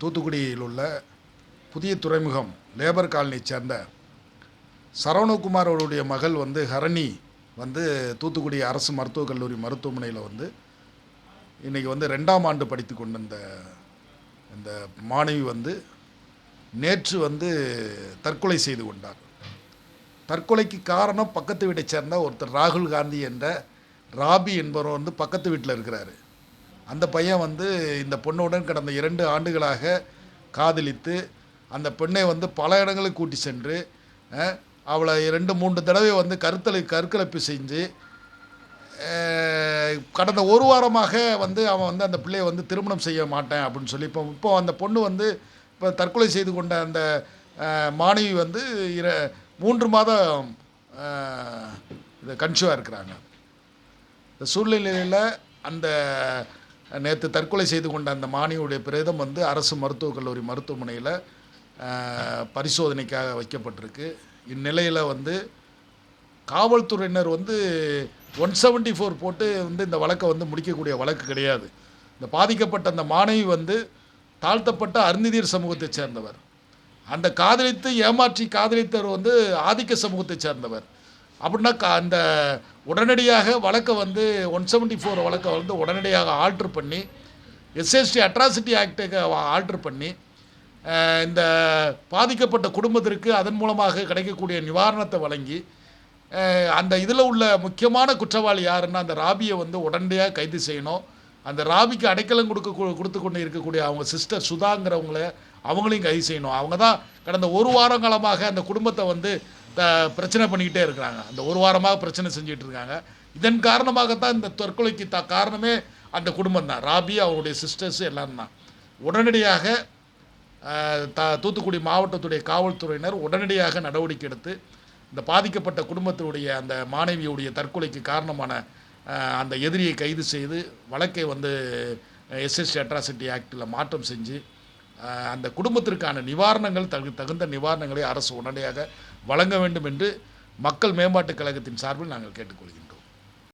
தூத்துக்குடியில் உள்ள புதிய துறைமுகம் லேபர் காலனியை சேர்ந்த சரவணகுமார் அவருடைய மகள் வந்து ஹரணி வந்து தூத்துக்குடி அரசு மருத்துவக் கல்லூரி மருத்துவமனையில் வந்து இன்றைக்கி வந்து ரெண்டாம் ஆண்டு படித்து கொண்டிருந்த இந்த மாணவி வந்து நேற்று வந்து தற்கொலை செய்து கொண்டார். தற்கொலைக்கு காரணம் பக்கத்து வீட்டை சேர்ந்த ஒருத்தர் ராகுல் காந்தி என்ற ராபி என்பவர் வந்து பக்கத்து வீட்டில் இருக்கிறாரு. அந்த பையன் வந்து இந்த பொண்ணுடன் கடந்த இரண்டு ஆண்டுகளாக காதலித்து அந்த பெண்ணை வந்து பல இடங்களுக்கு கூட்டி சென்று அவளை இரண்டு மூன்று தடவை வந்து கருத்தலை கற்கலப்பு செஞ்சு கடந்த ஒரு வாரமாக வந்து அவன் வந்து அந்த பிள்ளையை வந்து திருமணம் செய்ய மாட்டேன் அப்படின்னு சொல்லி இப்போ இப்போ அந்த பொண்ணு வந்து இப்போ தற்கொலை செய்து கொண்ட அந்த மாணவி வந்து இர மூன்று மாதம் இது கன்சியூவாக இருக்கிறாங்க. இந்த சூழ்நிலையில் அந்த நேற்று தற்கொலை செய்து கொண்ட அந்த மாணியுடைய பிரேதம் வந்து அரசு மருத்துவக் கல்லூரி மருத்துவமனையில் பரிசோதனைக்காக வைக்கப்பட்டிருக்கு. இந்நிலையில் வந்து காவல்துறையினர் வந்து ஒன் செவன்ட்டி ஃபோர் போட்டு வந்து இந்த வழக்கை வந்து முடிக்கக்கூடிய வழக்கு கிடையாது. இந்த பாதிக்கப்பட்ட அந்த மாணவி வந்து தாழ்த்தப்பட்ட அருந்திதீர் சமூகத்தைச் சேர்ந்தவர். அந்த காதலித்து ஏமாற்றி காதலித்தவர் வந்து ஆதிக்க சமூகத்தைச் சேர்ந்தவர். அப்படின்னா அந்த உடனடியாக வழக்கை வந்து ஒன் செவன்ட்டி ஃபோர் வழக்கை வந்து உடனடியாக ஆல்ட்ரு பண்ணி எஸ்எஸ்டி அட்ராசிட்டி ஆக்டுக்கு ஆல்ட்ரு பண்ணி இந்த பாதிக்கப்பட்ட குடும்பத்திற்கு அதன் மூலமாக கிடைக்கக்கூடிய நிவாரணத்தை வழங்கி அந்த இதில் உள்ள முக்கியமான குற்றவாளி யாருன்னா அந்த ராபியை வந்து உடனடியாக கைது செய்யணும். அந்த ராபிக்கு அடைக்கலம் கொடுக்க கொடுத்து கொண்டு இருக்கக்கூடிய அவங்க சிஸ்டர் சுதாங்கிறவங்கள அவங்களையும் கைது செய்யணும். அவங்க தான் கடந்த ஒரு வாரம் காலமாக அந்த குடும்பத்தை வந்து பிரச்சனை பண்ணிக்கிட்டே இருக்கிறாங்க. அந்த ஒரு வாரமாக பிரச்சனை செஞ்சுட்டு இருக்காங்க. இதன் காரணமாகத்தான் இந்த தற்கொலைக்கு த காரணமே அந்த குடும்பம் தான். ராபி அவருடைய சிஸ்டர்ஸ் எல்லாரும் தான். உடனடியாக த தூத்துக்குடி மாவட்டத்துடைய காவல்துறையினர் உடனடியாக நடவடிக்கை எடுத்து இந்த பாதிக்கப்பட்ட குடும்பத்தினுடைய அந்த மாணவியுடைய தற்கொலைக்கு காரணமான அந்த எதிரியை கைது செய்து வழக்கை வந்து எஸ்எஸ்டி அட்ராசிட்டி ஆக்டில் மாற்றம் செஞ்சு அந்த குடும்பத்திற்கான நிவாரணங்கள் தகு தகுந்த நிவாரணங்களை அரசு உடனடியாக வழங்க வேண்டும் என்று மக்கள் மேம்பாட்டுக் கழகத்தின் சார்பில் நாங்கள் கேட்டுக்கொள்கின்றோம்.